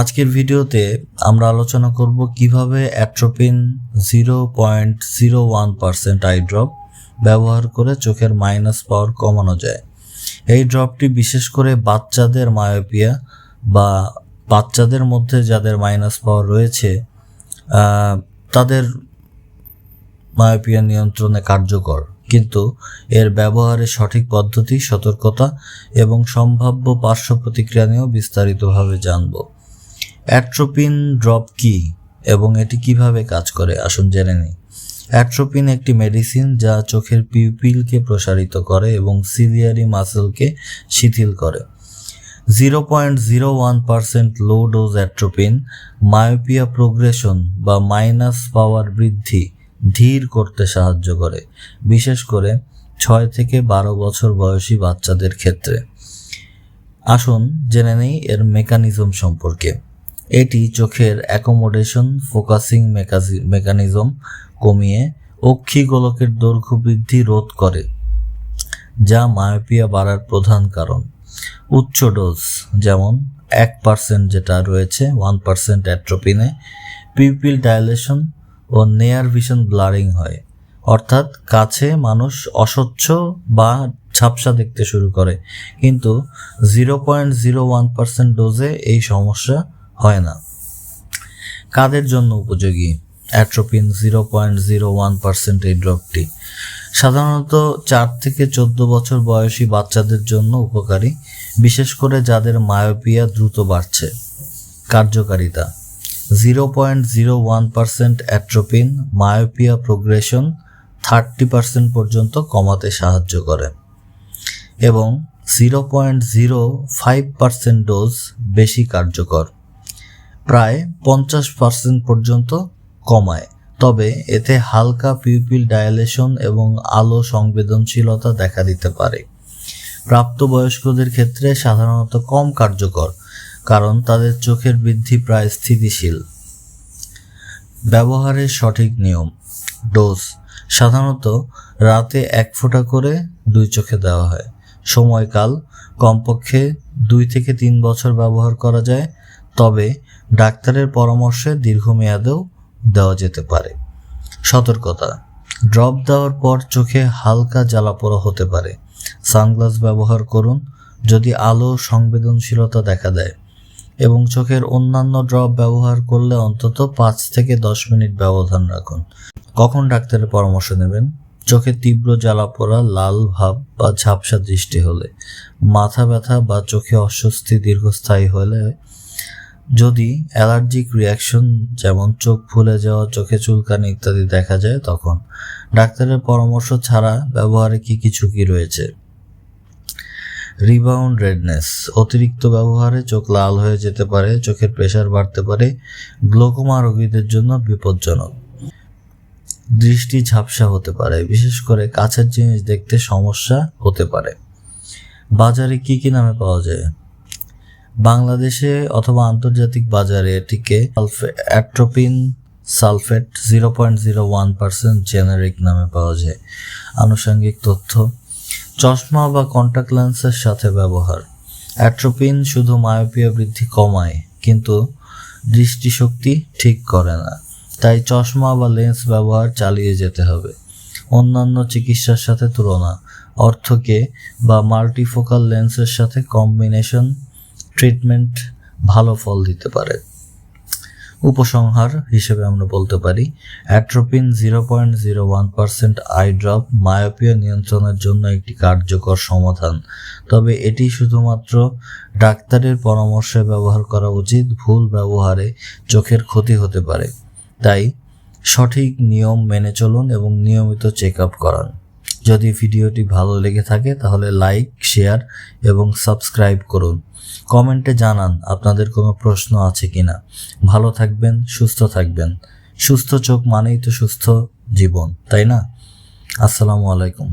আজকের ভিডিওতে আমরা আলোচনা করব কীভাবে atropine zero point zero one percent eye drop ব্যবহার করে চোখের মাইনাস পাওয়ার কমানো যায়। এই ড্রপটি বিশেষ করে বাচ্চাদের মায়োপিয়া বা বাচ্চাদের মধ্যে যাদের মাইনাস পাওয়ার রয়েছে তাদের মায়োপিয়া নিয়ন্ত্রণে কার্যকর। কিন্তু এর ব্যবহারের সঠিক পদ্ধতি, সতর্কতা এবং সম্ভাব্য পার্শ্ব প্রতিক্রিয়া নিয়েও বিস্তারিতভাবে জানব। অ্যাট্রোপিন ড্রপ কি এবং এটি কীভাবে কাজ করে? আসুন জেনে নিই। অ্যাট্রোপিন একটি মেডিসিন যা চোখের পিউপিলকে প্রসারিত করে এবং সিলিয়ারি মাসেলকে শিথিল করে। Zero point zero one percent low dose atropine myopia progression বা মাইনাস পাওয়ার বৃদ্ধি ধীর করতে সাহায্য করে, বিশেষ করে ছয় থেকে বারো বছর বয়সী বাচ্চাদের ক্ষেত্রে। আসুন জেনে নেই এর মেকানিজম সম্পর্কে। এটি চোখের অ্যাকোমোডেশন ফোকাসিং মেকানিজম কমিয়ে অক্ষি গোলকের দৈর্ঘ্য বৃদ্ধি রোধ করে, যা মায়োপিয়া বাড়ার প্রধান কারণ। উচ্চ ডোজ যেমন এক পার্সেন্ট যেটা রয়েছে ওয়ান পার্সেন্ট অ্যাট্রোপিনে পিপিল ডাইলেশন ও নেয়ার ভিশন ব্লারিং হয়। অর্থাৎ কাছে মানুষ অস্বচ্ছ বা ঝাপসা দেখতে শুরু করে। কিন্তু zero point zero one percent ডোজে এই সমস্যা হয় না। কাদের জন্য উপযোগী? Atropine zero point zero one percent এই ড্রপটি সাধারণত চার থেকে চোদ্দ বছর বয়সী বাচ্চাদের জন্য উপকারী, বিশেষ করে যাদের মায়োপিয়া দ্রুত বাড়ছে। কার্যকারিতা। Zero point zero one percent atropine myopia progression thirty percent পর্যন্ত কমাতে সাহায্য করে। এবং zero point zero five percent dose বেশি কার্যকর। প্রায় পঞ্চাশ পার্সেন্ট পর্যন্ত কমায়। তবে এতে হালকা পিউপিল ডায়ালেশন এবং আলো সংবেদনশীলতা দেখা দিতে পারে। প্রাপ্তবয়স্কদের ক্ষেত্রে সাধারণত কম কার্যকর, কারণ তাদের চোখের বৃদ্ধি প্রায় স্থিতিশীল। ব্যবহারের সঠিক নিয়ম। ডোজ। সাধারণত রাতে এক ফোঁটা করে দুই চোখে দেওয়া হয়। সময়কাল কমপক্ষে দুই থেকে তিন বছর ব্যবহার করা যায় তবে ডাক্তারের পরামর্শে দীর্ঘমেয়াদেও দেওয়া যেতে পারে। সতর্কতা, ড্রপ দেওয়ার পর চোখে হালকা জ্বালাপোড়া হতে পারে। সানগ্লাস ব্যবহার করুন যদি আলো সংবেদনশীলতা দেখা দেয় এবং চোখের অন্যান্য ড্রপ ব্যবহার করলে অন্তত পাঁচ থেকে দশ মিনিট ব্যবধান রাখুন। কখন ডাক্তারের পরামর্শ নেবেন? চোখে তীব্র জ্বালাপোড়া, লাল ভাব বা ঝাপসা দৃষ্টি হলে। মাথা ব্যথা বা চোখে অস্বস্তি দীর্ঘস্থায়ী হলে যদি অ্যালার্জিক রিয়াকশন যেমন চোখ ফুলে যাওয়া, চোখে চুলকানি ইত্যাদি দেখা যায়, তখন ডাক্তারের পরামর্শ ছাড়া ব্যবহারে কি কি ঝুঁকি রয়েছে? রিবাউন্ড রেডনেস, অতিরিক্ত ব্যবহারে চোখ লাল হয়ে যেতে পারে, চোখের প্রেশার বাড়তে পারে, গ্লোকোমা রোগীদের জন্য বিপজ্জনক। দৃষ্টি ঝাপসা হতে পারে, বিশেষ করে কাছের জিনিস দেখতে সমস্যা হতে পারে। বাজারে কি কি নামে পাওয়া যায়? বাংলাদেশে অথবা আন্তর্জাতিক বাজারে এটিকে atropine sulphate zero point zero one percent generic নামে পাওয়া যায়। আনুষঙ্গিক তথ্য, চশমা বা কন্ট্যাক্ট লেন্সের সাথে ব্যবহার। অ্যাট্রোপিন শুধু মায়োপিয়া বৃদ্ধি কমায়, কিন্তু দৃষ্টিশক্তি ঠিক করে না। তাই চশমা বা লেন্স ব্যবহার চালিয়ে যেতে হবে। অন্যান্য চিকিৎসার সাথে তুলনা, অর্থকে বা মাল্টিফোকাল লেন্সের সাথে কম্বিনেশন ট্রিটমেন্ট ভালো ফল দিতে পারে। উপসংহার হিসেবে আমরা বলতে পারি atropine zero point zero one percent eye drop myopia নিয়ন্ত্রণের জন্য একটি কার্যকর সমাধান। তবে এটি শুধুমাত্র ডাক্তারের পরামর্শে ব্যবহার করা উচিত, ভুল ব্যবহারে চোখের ক্ষতি হতে পারে। তাই সঠিক নিয়ম মেনে চলুন এবং নিয়মিত চেক আপ করান। যদি ভিডিওটি ভালো লেগে থাকে, তাহলে লাইক শেয়ার এবং সাবস্ক্রাইব করুন। কমেন্টে জানান আপনাদের কোনো প্রশ্ন আছে কি না ভালো থাকবেন, সুস্থ থাকবেন। সুস্থ চোখ মানেই তো সুস্থ জীবন, তাই না? আসসালামু আলাইকুম।